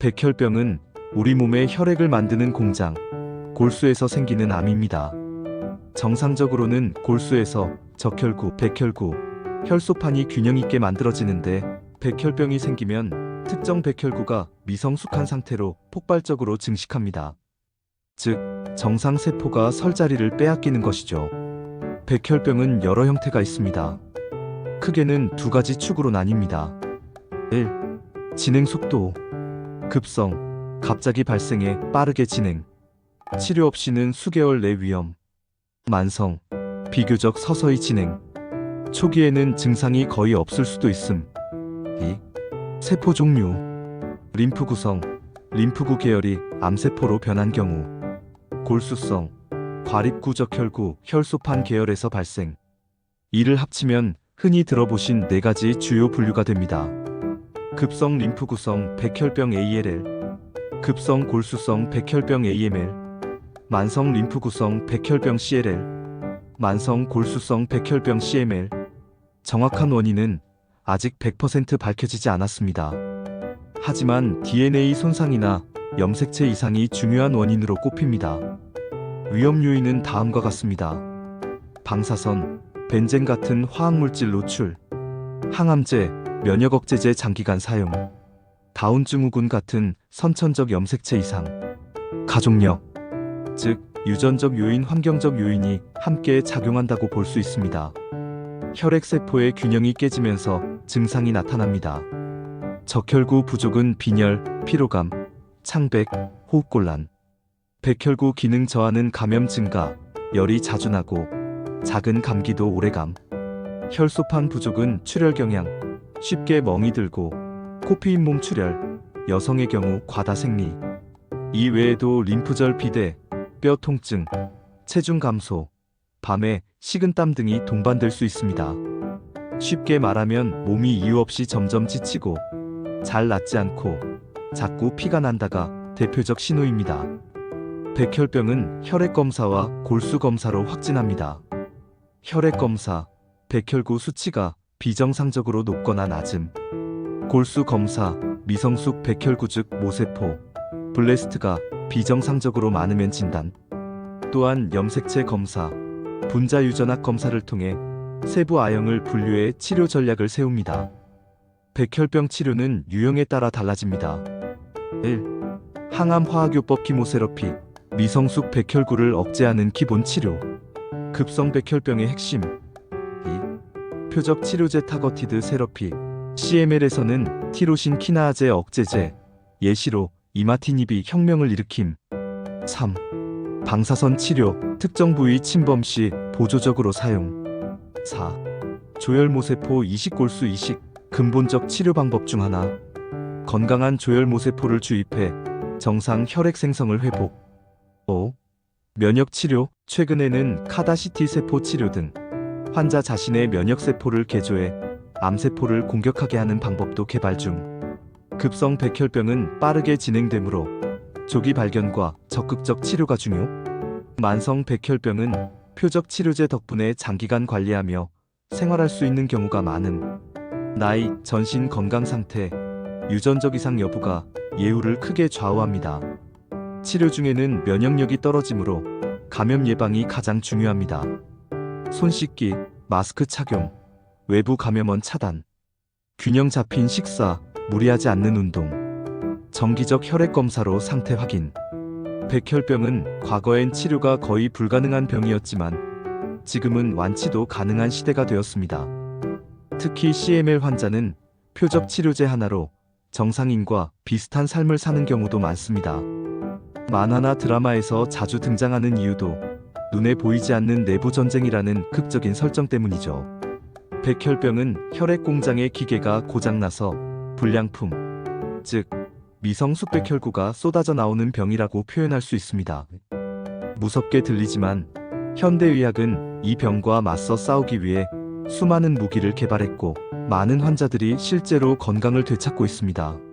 백혈병은 우리 몸의 혈액을 만드는 공장, 골수에서 생기는 암입니다. 정상적으로는 골수에서 적혈구, 백혈구, 혈소판이 균형 있게 만들어지는데 백혈병이 생기면 특정 백혈구가 미성숙한 상태로 폭발적으로 증식합니다. 즉, 정상 세포가 설 자리를 빼앗기는 것이죠. 백혈병은 여러 형태가 있습니다. 크게는 두 가지 축으로 나뉩니다. 1. 진행 속도. 급성. 갑자기 발생해 빠르게 진행. 치료 없이는 수개월 내 위험. 만성. 비교적 서서히 진행. 초기에는 증상이 거의 없을 수도 있음. 2. 세포 종류. 림프 구성. 림프구 계열이 암세포로 변한 경우. 골수성. 과립구적혈구, 혈소판 계열에서 발생. 이를 합치면 흔히 들어보신 네 가지 주요 분류가 됩니다. 급성 림프구성 백혈병 ALL, 급성 골수성 백혈병 AML, 만성 림프구성 백혈병 CLL, 만성 골수성 백혈병 CML. 정확한 원인은 아직 100% 밝혀지지 않았습니다. 하지만 DNA 손상이나 염색체 이상이 중요한 원인으로 꼽힙니다. 위험 요인은 다음과 같습니다. 방사선, 벤젠 같은 화학물질 노출, 항암제, 면역 억제제 장기간 사용, 다운 증후군 같은 선천적 염색체 이상, 가족력, 즉 유전적 요인, 환경적 요인이 함께 작용한다고 볼 수 있습니다. 혈액 세포의 균형이 깨지면서 증상이 나타납니다. 적혈구 부족은 빈혈, 피로감, 창백, 호흡곤란, 백혈구 기능 저하는 감염 증가, 열이 자주 나고 작은 감기도 오래감. 혈소판 부족은 출혈 경향, 쉽게 멍이 들고 코피 잇몸 출혈, 여성의 경우 과다 생리. 이 외에도 림프절 비대, 뼈 통증, 체중 감소, 밤에 식은땀 등이 동반될 수 있습니다. 쉽게 말하면 몸이 이유 없이 점점 지치고 잘 낫지 않고 자꾸 피가 난다가 대표적 신호입니다. 백혈병은 혈액 검사와 골수 검사로 확진합니다. 혈액 검사, 백혈구 수치가 비정상적으로 높거나 낮음. 골수 검사, 미성숙 백혈구 즉 모세포, 블레스트가 비정상적으로 많으면 진단. 또한 염색체 검사, 분자 유전학 검사를 통해 세부 아형을 분류해 치료 전략을 세웁니다. 백혈병 치료는 유형에 따라 달라집니다. 1. 항암 화학요법 키모세러피, 미성숙 백혈구를 억제하는 기본 치료. 급성 백혈병의 핵심. 2. 표적 치료제 타거티드 세러피. CML에서는 티로신 키나아제 억제제. 예시로 이마티닙이 혁명을 일으킴. 3. 방사선 치료, 특정 부위 침범 시 보조적으로 사용. 4. 조혈모세포 이식골수 이식, 근본적 치료 방법 중 하나. 건강한 조혈모세포를 주입해 정상 혈액 생성을 회복. 5. 면역 치료, 최근에는 카다시티 세포 치료 등 환자 자신의 면역 세포를 개조해 암세포를 공격하게 하는 방법도 개발 중. 급성 백혈병은 빠르게 진행되므로 조기 발견과 적극적 치료가 중요. 만성 백혈병은 표적 치료제 덕분에 장기간 관리하며 생활할 수 있는 경우가 많음. 나이, 전신 건강 상태, 유전적 이상 여부가 예후를 크게 좌우합니다. 치료 중에는 면역력이 떨어지므로 감염 예방이 가장 중요합니다. 손 씻기, 마스크 착용, 외부 감염원 차단, 균형 잡힌 식사, 무리하지 않는 운동, 정기적 혈액 검사로 상태 확인. 백혈병은 과거엔 치료가 거의 불가능한 병이었지만 지금은 완치도 가능한 시대가 되었습니다. 특히 CML 환자는 표적 치료제 하나로 정상인과 비슷한 삶을 사는 경우도 많습니다. 만화나 드라마에서 자주 등장하는 이유도 눈에 보이지 않는 내부 전쟁이라는 극적인 설정 때문이죠. 백혈병은 혈액 공장의 기계가 고장나서 불량품, 즉 미성숙 백혈구가 쏟아져 나오는 병이라고 표현할 수 있습니다. 무섭게 들리지만 현대의학은 이 병과 맞서 싸우기 위해 수많은 무기를 개발했고 많은 환자들이 실제로 건강을 되찾고 있습니다.